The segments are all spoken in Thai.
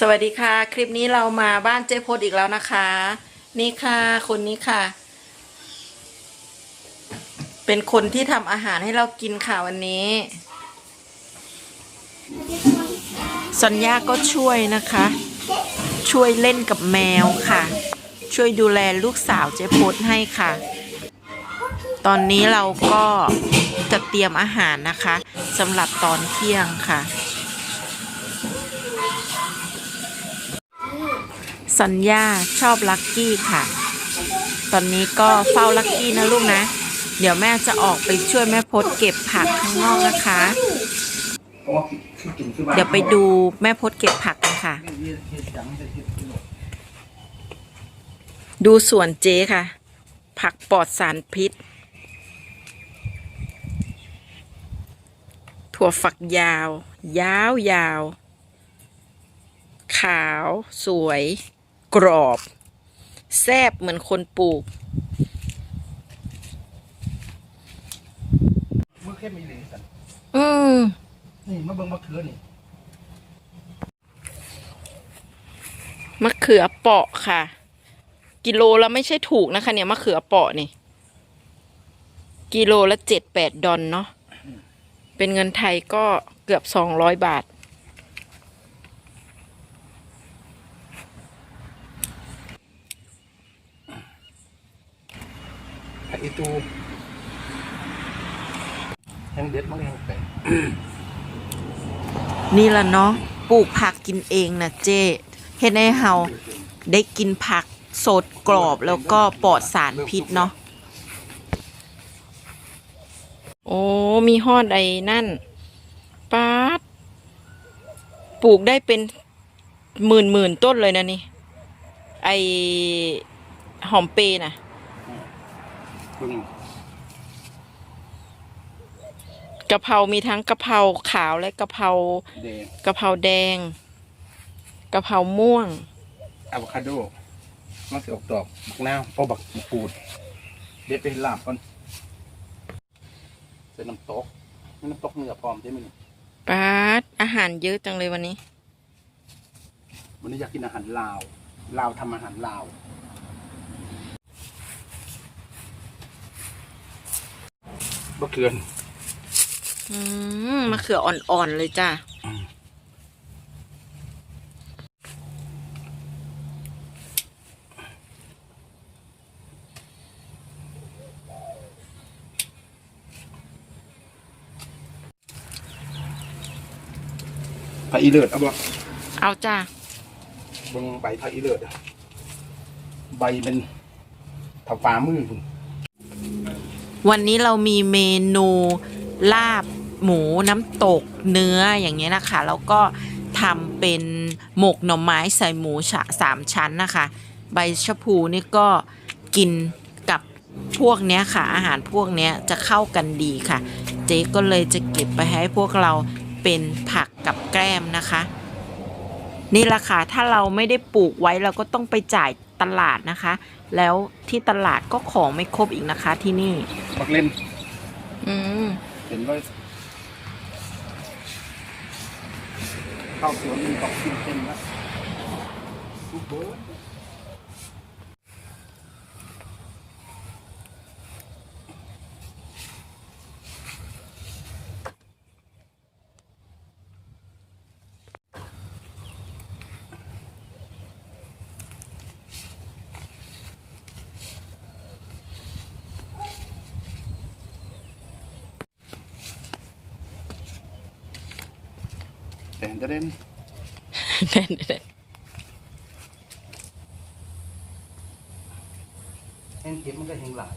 สวัสดีค่ะ คลิปนี้เรามาบ้านเจ๊พดอีกแล้วนะคะ นี่ค่ะคนนี้ค่ะ เป็นคนที่ทำอาหารให้เรากินค่ะวันนี้ สัญญาก็ช่วยนะคะ ช่วยเล่นกับแมวค่ะ ช่วยดูแลลูกสาวเจ๊พดให้ค่ะ ตอนนี้เราก็จะเตรียมอาหารนะคะสำหรับตอนเที่ยงค่ะ สัญญาชอบลักกี้ค่ะ ตอนนี้ก็เฝ้าลักกี้นะลูกนะ เดี๋ยวแม่จะออกไปช่วยแม่พดเก็บผักข้างนอกนะคะ เดี๋ยวไปดูแม่พดเก็บผักกันค่ะเฮ็ดเฮ็ดหยังแต่เฮ็ดอยู่ดูสวนเจ๊ค่ะ ผักปลอดสารพิษ ถั่วฝักยาว ยาวยาวขาว สวย กรอบ แซบเหมือนคนปลูก มือเข้มอีหลีสันอืมนี่มาเบิ่งมะเขือนี่มะเขือเปาะค่ะ กิโลละไม่ใช่ถูกนะคะ เนี่ยมะเขือเปาะนี่ กิโลละเจ็ดแปดดอลเนาะเป็นเงินไทยก็เกือบสองร้อยบาท ผักอีตูแห้งเด็ดมากแห้งแปลกนี่ละเนาะปลูกผักกินเองนะเจ้เฮ็ดให้เฮาได้กินผักสดกรอบแล้วก็ปลอดสารพิษเนาะโอ้มีฮอดไอ้นั่นป๊าดปลูกได้เป็นหมื่นหมื่นต้นเลยนะนี่ ไอหอมเปร์น่ะ กะเพรามีทั้งกะเพราขาวและกะเพราแดงกะเพราแดงกะเพราม่วงอะโวคาโดมันสิออกดอกบักนาวเอาบักมะกรูดเด็ดไปลาบก่อนใส่น้ำตกนี่น้ำตกเนื้อพร้อมใช่ไหมนี่ป๊าดอาหารเยอะจังเลยวันนี้ วันนี้อยากกินอาหารลาว ลาวทำอาหารลาว มะเขืออืมมะเขืออ่อนๆเลยจ้ะผักอีเลิศเอาบ่เอาจ้ะเบงใบผักอีเลิศอะใบเป็นถาฟ้ามือพุ่น วันนี้เรามีเมนูลาบหมูน้ำตกเนื้ออย่างเงี้ยนะคะ แล้วก็ทำเป็นหมกหน่อไม้ใส่หมูฉะสามชั้นนะคะ ใบชะพูนี่ก็กินกับพวกเนี้ยค่ะ อาหารพวกเนี้ยจะเข้ากันดีค่ะ เจ๊ก็เลยจะเก็บไปให้พวกเราเป็นผักกับแกล้มนะคะ นี่ละค่ะถ้าเราไม่ได้ปลูกไว้เราก็ต้องไปจ่ายตลาดนะคะ แล้วที่ตลาดก็ของไม่ครบอีกนะคะ ที่นี่ บักเล่นอืมเห็นว่าเข้าสวนมีตอกกินเต็มแล้วลูกเบิร์ แต่จะเล่นเด่นเด่นแห้งเก็บมันก็แห้งหลาย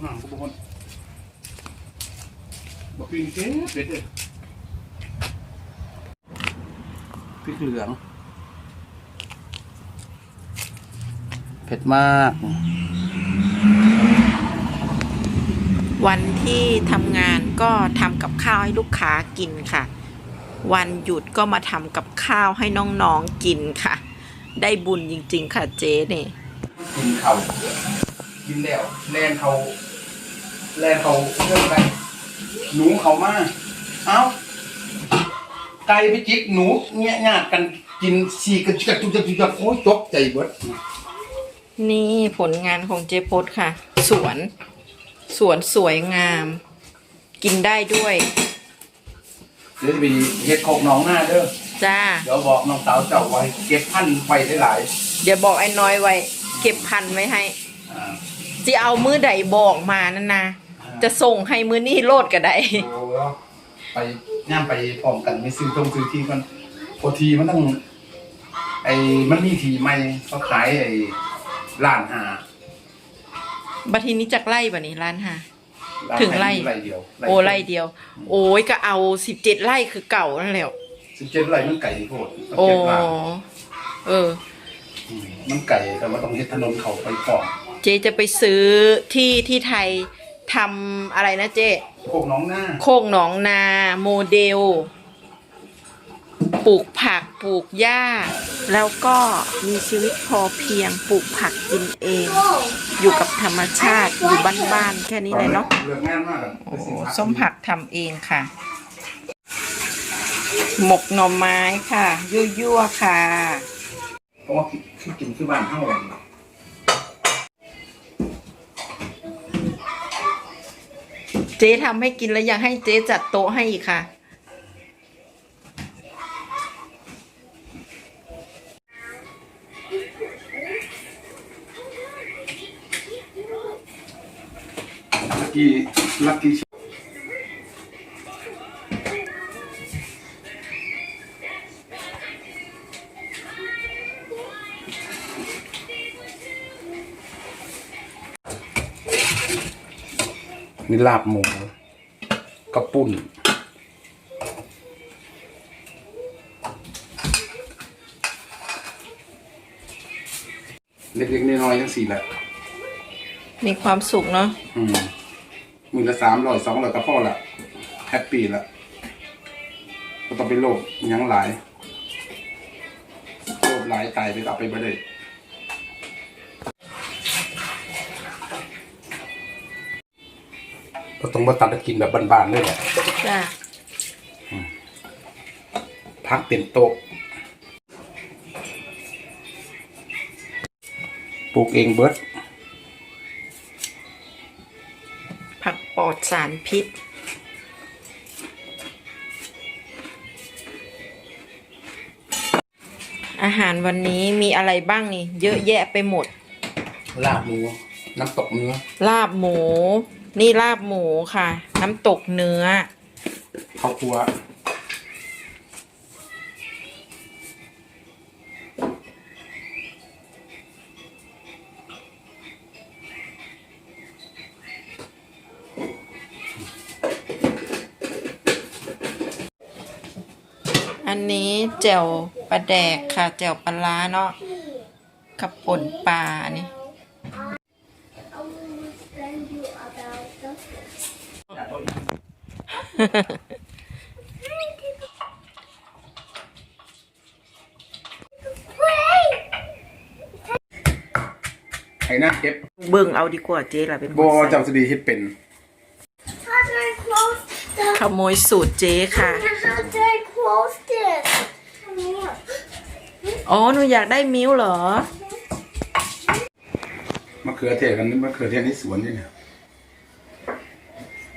อ่าบุบนบอกกินเก็บเด็ดเลยพริกเหลือง เผ็ดมาก วันที่ทำงานก็ทำกับข้าวให้ลูกค้ากินค่ะ วันหยุดก็มาทำกับข้าวให้น้องๆกินค่ะ ได้บุญจริง ๆ ค่ะเจ๊นี่กินเขากินแล้วแลนเขาแลนเขาเรื่องไปหนูเขามาเอ้าไก่ไปจิกหนูเงี้ยญาติกันกินสีกันจุกจุกจุกจุกโอ้ยตกใจเบิดนี่ผลงานของเจพดค่ะ สวน สวนสวยงาม กินได้ด้วย เดี๋ยวจะไปเฮ็ดโคกหน้องหน้าเด้อ จ้า เดี๋ยวบอกน้องสาวเจ้าไว้เก็บพันธุ์ไว้ได้หลายเดี๋ยวบอกไอ้น้อยไว้ เก็บพันธุ์ไว้ให้อ่าจะเอามือใดบอกมานั่นนะจะส่งให้มือนี่โลดก็ได้โอ้แล้วไปย่ามไปพร้อมกันไม่ซื้อตรงซื้อที่มันพอทีมันต้องไอ้มันมีทีใหม่เขาขายไอ้ร้านหา บัดทีนี้จากไล่บ่นี้ร้านค่ะร้านถึงไร่ไร่เดียวโอ้ไล่เดียว โอ้ยก็เอาสิบเจ็ดไร่คือเก่านั่นแหละสิบเจ็ดไร่มันไก่โพดโอ้เจ็ดล้านเออ อืมมันไก่แต่ว่าต้องเฮ็ดถนนเขาไปก่อนเจจะไปซื้อที่ที่ไทยทำอะไรนะเจโคกหน้องหน้าโคกหนองนาโมเดล ปลูกผักปลูกหญ้า แล้วก็มีชีวิตพอเพียงปลูกผักกินเอง อยู่กับธรรมชาติอยู่บ้านๆแค่นี้เลยเนาะเลือกง่ายมากอะโอ้โหส้มผักทำเองค่ะ หมกหน่อไม้ค่ะ ยั่วๆค่ะเพราะว่าคือกินคือบ้านเฮาอะเจ๊ทำให้กินแล้วยังให้เจ๊จัดโต๊ะให้อีกค่ะ นี่ลาบหมูกระปุ่นเล็กๆน้อยๆทั้งสี่แหละมีความสุขเนาะอืมมือละสามร้อยสองร้อยก็พอละแฮปปี้ละก็ต้องเป็นโรคอิหยังหลายโรคหลายตายไปเอาไปไม่ได้ ก็ต้องมาตัดแล้วกินแบบบานๆเลยแหละจ้าพักเต็มโต๊ะปลูกเองเบิร์ดผักปลอดสารพิษ อาหารวันนี้มีอะไรบ้างนี่ เยอะแยะไปหมด ลาบหมูน้ำตกเนื้อ ลาบหมู นี่ลาบหมูค่ะ น้ำตกเนื้อข้าวคั่วอันนี้แจ่วปลาแดกค่ะ แจ่วปลาร้าเนาะกับป่นปลาอันนี้ I will tell you about the ไอ้หน้าเก็บเบิ่งเอาดีกว่าเจ๊ล่ะเป็นคนบอใส่จำสดีเฮ็ดเป็น How do I close the ขโมยสูตรเจ๊ค่ะ How do I close this? Come here. อ๋อหนูอยากได้มิ้วเหรอ มะเขือเทศกันนี่มะเขือเทศในสวนนี่เนี่ย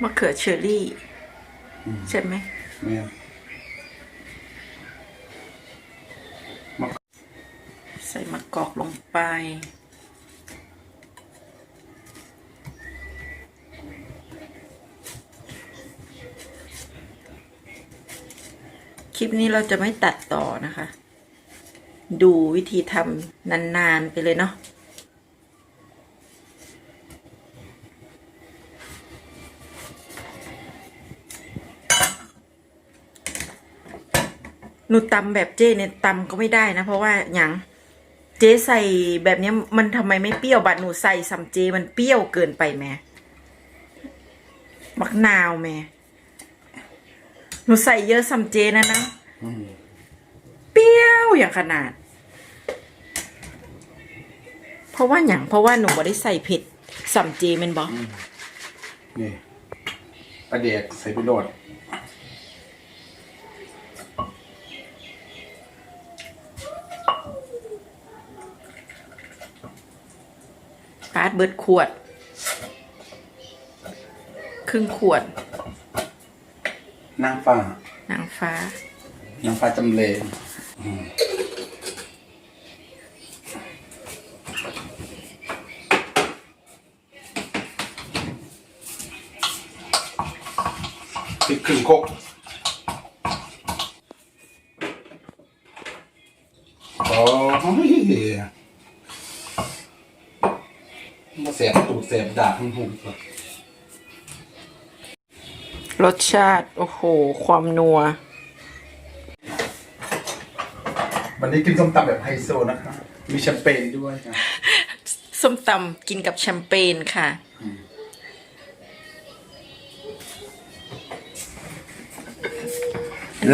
มะเขือเชอรี่ ใช่ไหมแม่มะใส่มะกอกลงไป คลิปนี้เราจะไม่ตัดต่อนะคะ ดูวิธีทำนาน ๆ ไปเลยเนาะ นูตำแบบเจ้เนี่ยตำก็ไม่ได้นะ เพราะว่าอย่างเจ๊ใส่แบบนี้มันทำไมไม่เปรี้ยวบัดหนูใส่ซัมเจมันเปรี้ยวเกินไปแม่มักนาวแม่หนูใส่เยอะซัมเจนะนะเปรี้ยวอย่างขนาด เพราะว่าอย่างเพราะว่าหนูบ่ได้ใส่เผ็ดซัมเจมันบอกนี่ประเดกใส่ไปโหลด ดเบิดขวด ครึ่งขวด นางฟ้านางฟ้า นางฟ้าจำเลอืมพริกครึ่งโคกโอ้ย มาเสียบตูดเสียบดาบหุ่นหุ่นรสชาติ โอ้โห ความนัว วันนี้กินส้มตำแบบไฮโซนะครับมีแชมเปญด้วยนะส้มตำกินกับแชมเปญค่ะ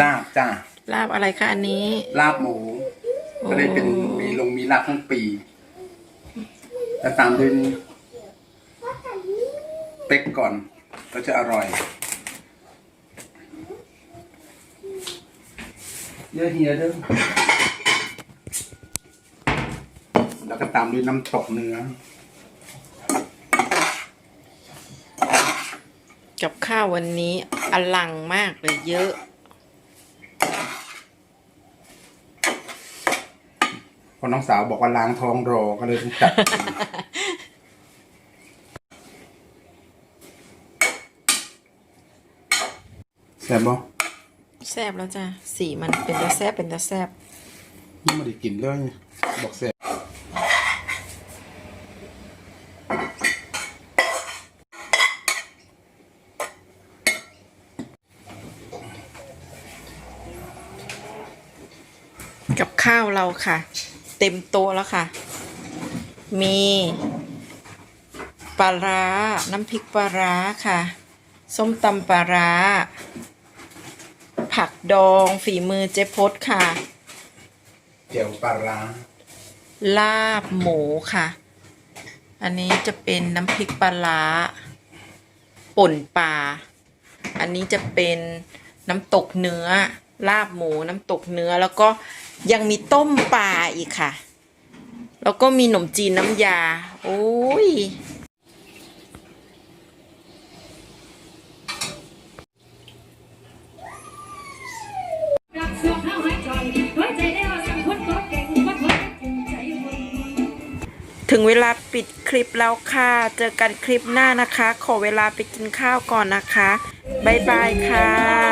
ลาบจ้าลาบอะไรคะอันนี้ ลาบหมูก็เลยเป็นมีลงมีลาบทั้งปี แล้วตามด้วยนี่เป็กก่อนก็จะอร่อยเยอะเฮียเด้อแล้วก็ตามด้วยน้ำตกเนื้อ กับข้าววันนี้อลังมากเลยเยอะ พอน้องสาวบอกว่าล้างท้องรอก็เลยต้องจัด แซ่บบ่แซบแล้วจ้ะสีมันเป็นตาแซบเป็นตาแซบยังไม่ได้กินเลยบอกแซ่บกับข้าวเราค่ะ เต็มโต๊ะแล้วค่ะ มีปลาร้า น้ำพริกปลาร้าค่ะ ส้มตำปลาร้า ผักดองฝีมือเจ๊พดค่ะเจียวปลาร้าลาบหมูค่ะ อันนี้จะเป็นน้ำพริกปลาร้า ป่นปลา อันนี้จะเป็นน้ำตกเนื้อ ลาบหมูน้ำตกเนื้อแล้วก็ ยังมีต้มปลาอีกค่ะ แล้วก็มีขนมจีนน้ำยา โอ้ย ถึงเวลาปิดคลิปแล้วค่ะ เจอกันคลิปหน้านะคะ ขอเวลาไปกินข้าวก่อนนะคะ บ๊ายบายค่ะ